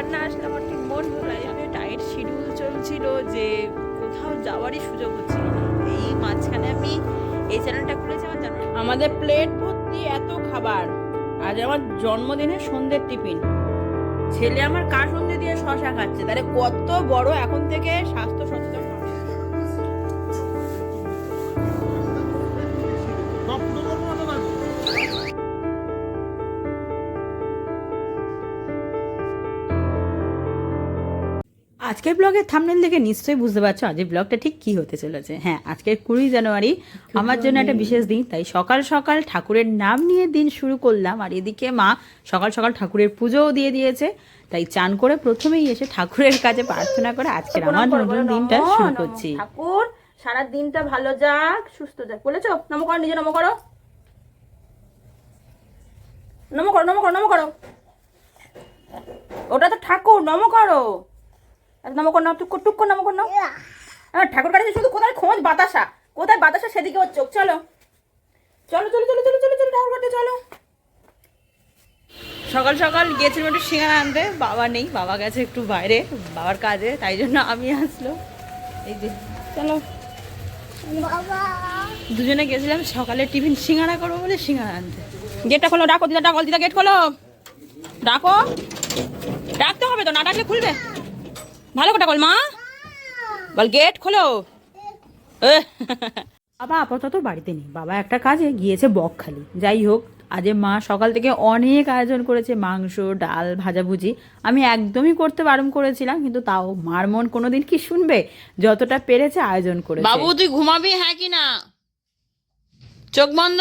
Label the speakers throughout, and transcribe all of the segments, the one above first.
Speaker 1: আবার না আসলে আমার ঠিক মন ভোলাই আমি টাইট শিডিউল চলছিল যে কোথাও যাওয়ারই সুযোগ হচ্ছিল এই মাঝখানে আমি এই চ্যানেলটা খুলেছি, আমার জানো
Speaker 2: আমাদের প্লেট ভর্তি এত খাবার। আজ আমার জন্মদিনের সন্ধ্যের টিফিন ছেলে আমার কার সন্ধে দিয়ে শশা খাচ্ছে? তাহলে কত বড় এখন থেকে স্বাস্থ্য সচেতন। আজকের ব্লগের থামনেল দেখে নিশ্চয়ই বুঝতে পারছ আজকের ব্লগটা ঠিক কি হতে চলেছে। হ্যাঁ আজকের কুড়ি জানুয়ারি আমার জন্য একটা বিশেষ দিন তাই সকাল সকাল ঠাকুরের নাম নিয়ে দিন শুরু করলাম আর এদিকে মা সকাল সকাল ঠাকুরের পুজোও দিয়ে দিয়েছে তাই চান করে প্রথমেই এসে ঠাকুরের কাছে প্রার্থনা করে আজকের আমার নতুন দিনটা শুরু করছি।
Speaker 1: ঠাকুর সারা দিনটা ভালো যাক সুস্থ যাক। বলেছ? নম করো নিজে নম করো। নম করো নম করো নম করো। ওটা তো ঠাকুর নম করো। আর নম করো না টুক টুক করে নম। করো না হ্যাঁ ঠাকুর কাছে শুধু কোথায় খোঁজ? বাতাসা। কোথায় বাতাসা? সেদিকে ওর চোখ চলো। চলো চলো চলো চলো চলো চলো ঠাকুর কাছে চলো। সকাল সকাল গিয়েছিলাম একটু সিঙ্গারা আনতে। বাবা নেই বাবা গেছে একটু বাইরে বাবার কাজে তাই জন্য আমি আসলো এই যে চলো। দুজনে গেছিলাম সকালে টিফিন সিঙ্গারা করব বলে সিঙ্গারা আনতে। গেটটা খোলো ডাকো দিদা ডাকো দিদা গেট খোলো। ডাকো। ডাকতে হবে তো না ডাকলে খুলবে? ভালো কথা বল মা। বল গেট খোলো।
Speaker 2: বাবা আপাতত বাড়িতে নেই। বাবা একটা কাজে গিয়েছে বকখালি যাই হোক আজ মা সকাল থেকে অনেক আয়োজন করেছে মাংস ডাল ভাজাভুজি। আমি একদমই করতে বারণ করেছিলাম কিন্তু তাও মার মন কোনোদিন কি শুনবে? যতটা পেরেছে আয়োজন করেছে।
Speaker 1: বাবু তুই ঘুমাবি হ্যাঁ কি না? চোখ বন্ধ।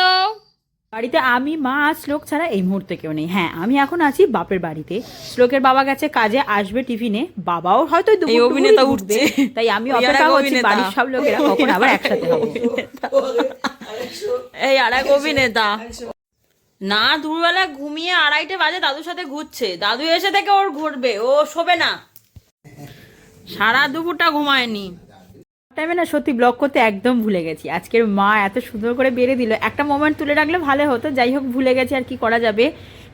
Speaker 2: বাড়িতে আমি মা আর শ্লোক ছাড়া এই মুহূর্তে কেউ নেই। হ্যাঁ আমি এখন আছি বাপের বাড়িতে। শ্লোকের বাবা গেছে কাজে আসবে টিফিনে। বাবাও হয়তো
Speaker 1: অভিনেতা
Speaker 2: উঠবে। তাই আমি অপেক্ষা করছি বাড়ির সব লোকেরা কখন আবার একসাথে হবে।
Speaker 1: এই আর এক অভিনেতা। না দুপুরবেলা ঘুমিয়ে আড়াইটে বাজে দাদুর সাথে ঘুরছে। দাদু এসে থেকে ওর ঘুরবে। ও শোবে না। সারা দুপুরটা ঘুমায়নি।
Speaker 2: টাইমে না সত্যি ব্লগ করতে একদম ভুলে গেছি। আজকের মা এত সুন্দর করে বেড়ে দিল। একটা মোমেন্ট তুলে রাখলে ভালো হতো। যাই হোক, ভুলে গেছি আর কি করা যাবে।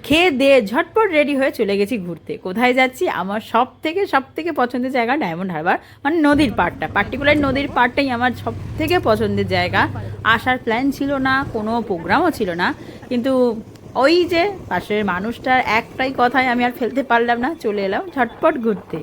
Speaker 2: খেয়ে দে, ঝটপট রেডি হয়ে চলে গেছি ঘুরতে। কোথায় যাচ্ছি? আমার সব থেকে সব থেকে পছন্দের জায়গা ডায়মন্ড হারবার মানে নদীর পাড়টা। পার্টিকুলার নদীর পাড়টাই আমার সব থেকে পছন্দের জায়গা। আসার প্ল্যান ছিল না, কোনো প্রোগ্রামও ছিল না। কিন্তু ওই যে পাশের মানুষটার একটাই কথায় আমি আর ফেলতে পারলাম না। চলে এলাম ঝটপট ঘুরতে।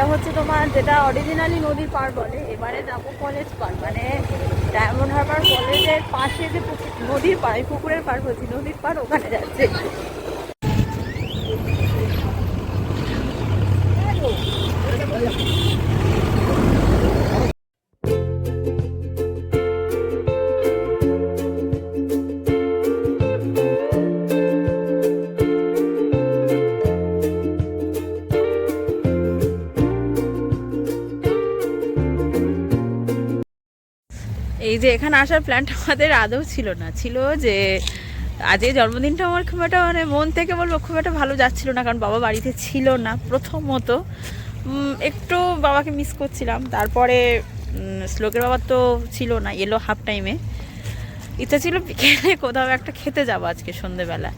Speaker 3: এটা হচ্ছে তোমার যেটা অরিজিনালি নদীর পার বলে, এবারে যাব কলেজ পার। মানে ডায়মন্ড হারবার কলেজের পাশে যে নদীর পার পুকুরের পার বলছি, নদীর পার ওখানে যাচ্ছে।
Speaker 1: যে এখানে আসার প্ল্যানটা আমাদের আদৌ ছিল না। ছিল যে আজ এই জন্মদিনটা আমার খুব একটা মানে মন থেকে বলব খুব একটা ভালো যাচ্ছিল না, কারণ বাবা বাড়িতে ছিল না প্রথমত। একটু বাবাকে মিস করছিলাম, তারপরে শ্লোকের বাবা তো ছিল না, এলো হাফ টাইমে ইচ্ছা ছিল বিকেলে কোথাও একটা খেতে যাব আজকে সন্ধেবেলা।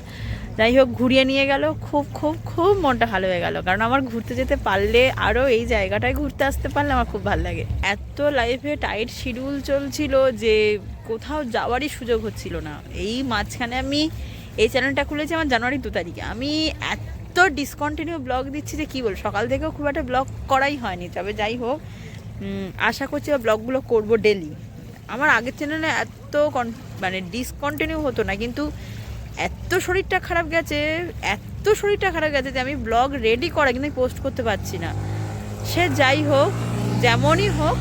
Speaker 1: যাই হোক, ঘুরিয়ে নিয়ে গেল। খুব খুব খুব মনটা ভালো হয়ে গেল। কারণ আমার ঘুরতে যেতে পারলে আরও এই জায়গাটায় ঘুরতে আসতে পারলে আমার খুব ভালো লাগে। এত লাইফে টাইট শিডিউল চলছিল যে কোথাও যাওয়ারই সুযোগ হচ্ছিল না। এই মাঝখানে আমি এই চ্যানেলটা খুলেছি আমার জানুয়ারি দু তারিখে। আমি এত ডিসকন্টিনিউ ব্লগ দিচ্ছি যে কী বল সকাল থেকেও খুব একটা ব্লগ করাই হয়নি। তবে যাই হোক আশা করছি ব্লগগুলো করব ডেলি
Speaker 2: আমার আগের চ্যানেলে এত মানে ডিসকন্টিনিউ হতো না, কিন্তু এত শরীরটা খারাপ গেছে, এত শরীরটা খারাপ গেছে যে আমি ব্লগ রেডি করা কিন্তু পোস্ট করতে পারছি না। সে যাই হোক, যেমনই হোক,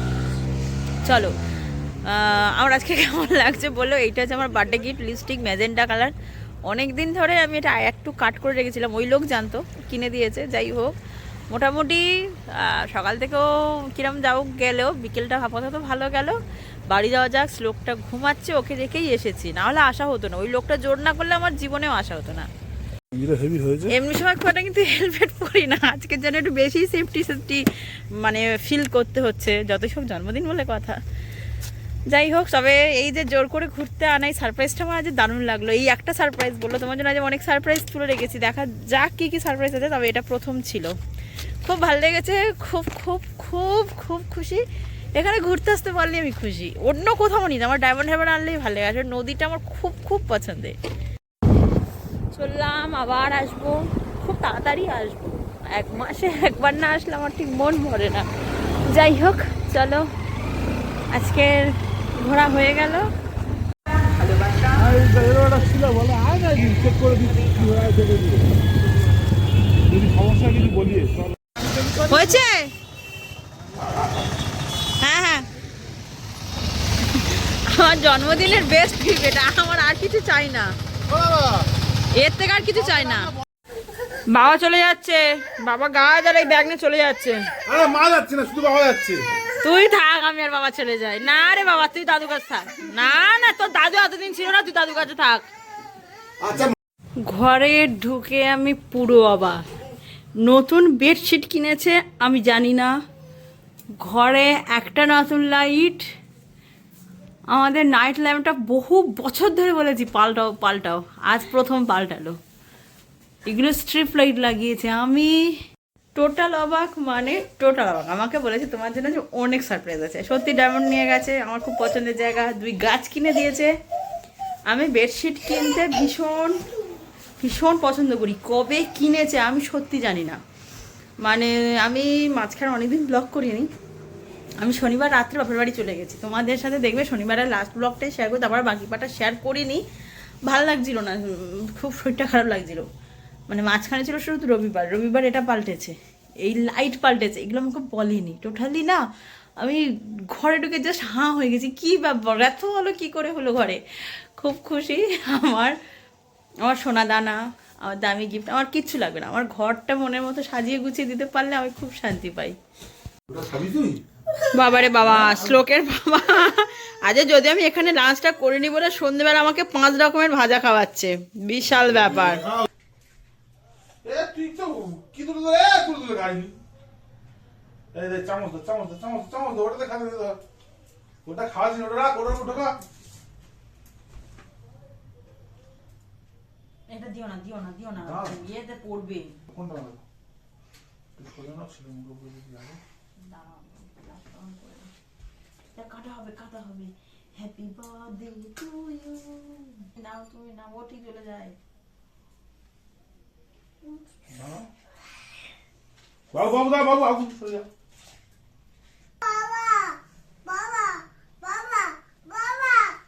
Speaker 2: চলো। আমার আজকে কেমন লাগছে বলল এইটা হচ্ছে আমার birthday gift lipstick magenta colour অনেক দিন ধরে আমি এটা একটু কাট করে রেখেছিলাম, ওই লোক জানতো, কিনে দিয়েছে, যাই হোক। মোটামুটি সকাল থেকেও কিরম যাও গেলেও, বিকেলটা আপাতত ভালো গেল। বাড়ি যাওয়া যাক লোকটা ঘুমাচ্ছে ওকে রেখেই এসেছি। না হলে আশা হতো না। ওই লোকটা জোর না করলে আমার জীবনেও আসা হতো না। এমনি সময় খুব একটা কিন্তু হেলমেট পরি না। আজকের জন্য একটু বেশি সেফটি সেফটি মানে ফিল করতে হচ্ছে। যত সব জন্মদিন বলে কথা। যাই হোক তবে এই যে জোর করে ঘুরতে আনাই সারপ্রাইজটা আমার আজ দারুণ লাগল। এই একটা সারপ্রাইজ বলল তোমার জন্য আজ অনেক সারপ্রাইজ তুলে রেখেছি। দেখা যাক কী কী সারপ্রাইজ আছে তবে এটা প্রথম ছিল। খুব ভালো লেগেছে খুব খুব খুব খুব খুশি। এখানে ঘুরতে আসতে পারলে আমি খুশি। অন্য কোথাও নিই, আমার ডায়মন্ড হারবার আনলেই ভালো লাগে। আসলে নদীটা আমার খুব খুব পছন্দের। চললাম, আবার আসব। খুব তাড়াতাড়ি আসব। এক মাসে একবার না আসলে আমার ঠিক মন ভরে না। যাই হোক, চলো। আজকের ঘোরা হয়ে গেল।
Speaker 4: আর এই জায়গাটা ছিল বলে আয় না চেক করে দিচ্ছি কি হয় দেখে দিও যদি সমস্যা কিছু বলিয়ে চল
Speaker 2: হয়েছে হ্যাঁ হ্যাঁ আমার জন্মদিনের বেস্ট গিফট এটা। আমার আর কিছু চাই না। এর থেকে আর কিছু চাই না। বাবা চলে যাচ্ছে। বাবা গাছ আর এই ব্যাগ নিয়ে চলে যাচ্ছে।
Speaker 4: আরে মা যাচ্ছে না শুধু বাবা যাচ্ছে।
Speaker 2: তুই থাক আমি আর বাবা চলে যাই। না রে বাবা তুই দাদু কাছে থাক। না না তোর দাদু এতদিন ছিল না তুই দাদু কাছে থাক।
Speaker 4: আচ্ছা।
Speaker 2: ঘরে ঢুকে আমি পুরো অবাক। নতুন বেডশিট কিনেছে আমি জানি না। ঘরে একটা নতুন লাইট আমাদের নাইট ল্যাম্পটা বহু বছর ধরে বলেছি, পাল্টাও পাল্টাও। আজ প্রথম পাল্টালো। এগুলো স্ট্রিপ লাইট লাগিয়েছে। আমি টোটাল অবাক মানে টোটাল অবাক। আমাকে বলেছে তোমার জন্য যে অনেক সারপ্রাইজ আছে। সত্যি ডায়মন্ড নিয়ে গেছে, আমার খুব পছন্দের জায়গা। দুই গাছ কিনে দিয়েছে। আমি বেডশিট কিনতে ভীষণ ভীষণ পছন্দ করি। কবে কিনেছে আমি সত্যি জানি না। মানে আমি মাঝখানে অনেকদিন ব্লগ করিনি। আমি শনিবার রাত্রে বাপের বাড়ি চলে গেছি। তোমাদের সাথে দেখবে শনিবারের লাস্ট ব্লগটাই শেয়ার করি তারপর বাকি পাটা শেয়ার করিনি। ভালো লাগছিল না খুব শরীরটা খারাপ লাগছিল। মানে মাঝখানে ছিল শুধু রবিবার রবিবার এটা পাল্টেছে। এই লাইট পাল্টেছে, এগুলো আমাকে বলেনি। টোটালি না, আমি ঘরে ঢুকে জাস্ট হাঁ হয়ে গেছি, কী ব্যাপার? এত হলো কী করে হলো ঘরে? খুব খুশি, আমার আমার সোনা দানা, আমার দামি গিফট আমার কিচ্ছু লাগবে না। আমার ঘরটা মনের মতো সাজিয়ে গুছিয়ে দিতে পারলে আমি খুব শান্তি পাই। বাবারে বাবা শ্লোকের বাবা। আজকে যদি আমি এখানে লাঞ্চটা করিনি বলে সন্ধ্যেবেলা আমাকে পাঁচ রকমের ভাজা খাওয়াচ্ছে বিশাল ব্যাপার। এটা দিও না দিও না দিও না ইয়েতে পড়বে।
Speaker 4: কোনটা ভালো না ছিল মুখে বলে আগে
Speaker 2: কাটা হবে কাটা হবে। Happy birthday to you now তুমি না ওটি চলে যায়।
Speaker 4: বাবু বাবু দা বাবু আগুন সরে যা।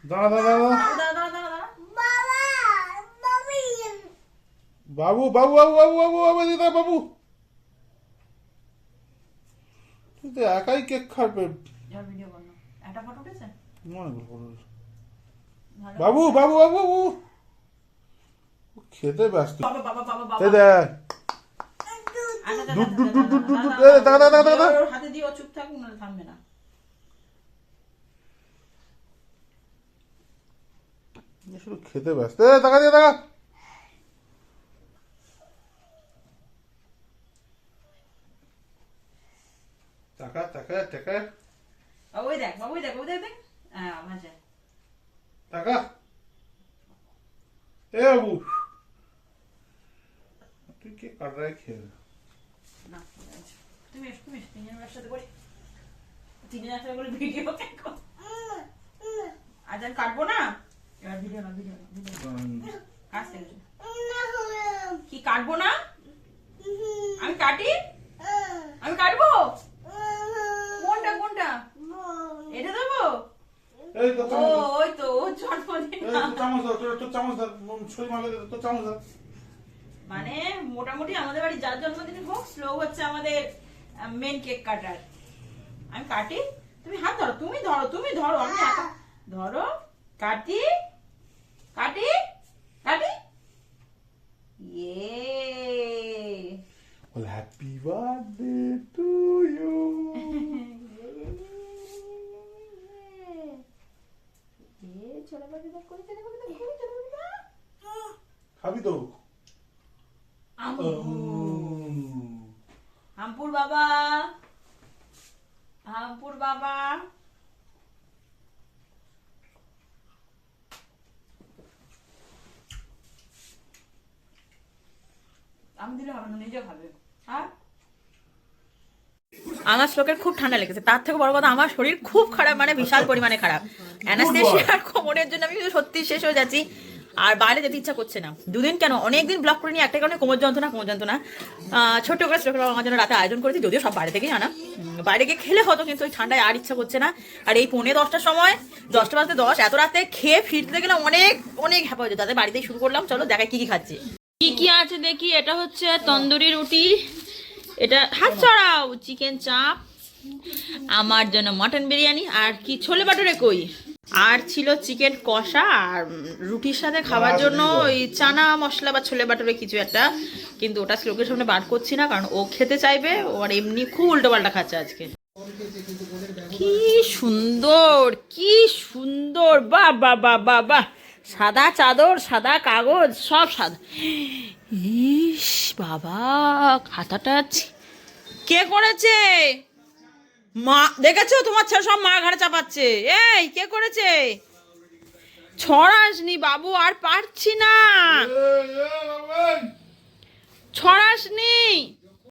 Speaker 4: দাঁড়া দাঁড়া দাঁড়া। বাবু বাবু বাবু বাবু বাবু বাবু দিদা বাবু। তুই তো একাই কেক খাবে।
Speaker 2: ভিডিও একটা ফটো উঠেছে?
Speaker 4: মনে করো বাবু বাবু বাবু বাবু। খেতে ব্যস্ত। এই দেখ।
Speaker 2: হাতে দিয়ে চুপ না থামবে না।
Speaker 4: শুধু খেতে ব্যস্ত। এ টাকা দিয়ে টাকা টাকা টাকা টাকা।
Speaker 2: বাবুই দেখ বাবুই দেখ বাবুই দেখ দেখ হ্যাঁ ভাজা
Speaker 4: টাকা এ বাবু তুই কে কাটরাই খেয়ে না
Speaker 2: তুমি এসো তুমি এসো তিনজন একসাথে করি করে ভিডিও আজ আমি কাটবো না এবার ভিডিও না ভিডিও না ভিডিও
Speaker 4: উম,
Speaker 2: কি কাটবো না আমি কাটি আমি কাটবো কোনটা কোনটা এটা দেবো
Speaker 4: এ এই তো
Speaker 5: ও
Speaker 4: চামচ দাও।
Speaker 5: ওই তো ওর জন্মদিন
Speaker 4: এই তো চামচ দাও তোর তোর চামচ দাও উম, ছুরি মারলে তোর চামচ
Speaker 5: মানে মোটামুটি আমাদের বাড়ি যার জন্মদিন হোক স্লো হচ্ছে আমাদের মেন কেক কাটার আমি কাটি তুমি হাত ধরো তুমি ধরো তুমি ধরো আমি একা। ধরো কাটি কাটি কাটি। ইয়ে
Speaker 4: বল হ্যাপি বার্থডে টু ইউ খাবি তো
Speaker 5: হামপুর বাবা। হামপুর বাবা। আমি দিলে হবে না নিজে খাবে। আর
Speaker 2: আমার শ্লোকের খুব ঠান্ডা লেগেছে। তার থেকে বড় কথা আমার শরীর খুব খারাপ মানে বিশাল পরিমাণে খারাপ। অ্যানাস্থেশিয়ার কোমরের জন্য আমি সত্যি শেষ হয়ে যাচ্ছি। আর বাইরে যেতে ইচ্ছা করছে না। দুদিন কেন? অনেকদিন ব্লক করে নিয়ে একটা কারণে কোমর যন্ত্রণা কোমর যন্ত্রণা। ছোট্ট করে বাবা আমার জন্য রাতে আয়োজন করেছি, যদিও সব বাইরে থেকেই আনা। বাইরে গিয়ে খেলে হতো, কিন্তু ওই ঠান্ডায় আর ইচ্ছা করছে না। আর এই পৌনে দশটার সময়, দশটা বাজতে দশ, এত রাতে খেয়ে ফিরতে গেলে অনেক অনেক হ্যাপা হয়ে যেত। তাদের বাড়িতেই শুরু করলাম, চলো দেখাই কি কি খাচ্ছি। কি কি আছে দেখি, এটা হচ্ছে তন্দুরি রুটি, এটা হাত চড়াও চিকেন চাপ, আমার জন্য মটন বিরিয়ানি, আর কি ছোলে বাটুরে কই? আর ছিল চিকেন কষা আর রুটির সাথে খাওয়ার জন্য ওই চানা মশলা বা ছোলে বাটুরে কিছু একটা কিন্তু ওটা শ্লোকের সামনে বার করছি না কারণ ও খেতে চাইবে ও আর এমনি খুব উল্টো পাল্টা খাচ্ছে আজকে। কি সুন্দর কি সুন্দর বাহ বা বা বাহ বাহ। সাদা চাদর সাদা কাগজ সব সাদা। ইস বাবা খাতাটা কে করেছে? মা দেখেছ? তোমার ছেলে সব মা ঘাড়ে চাপাচ্ছে। এই কে করেছে? ছড়াসনি বাবু আর পারছি না। ছড়াসনি।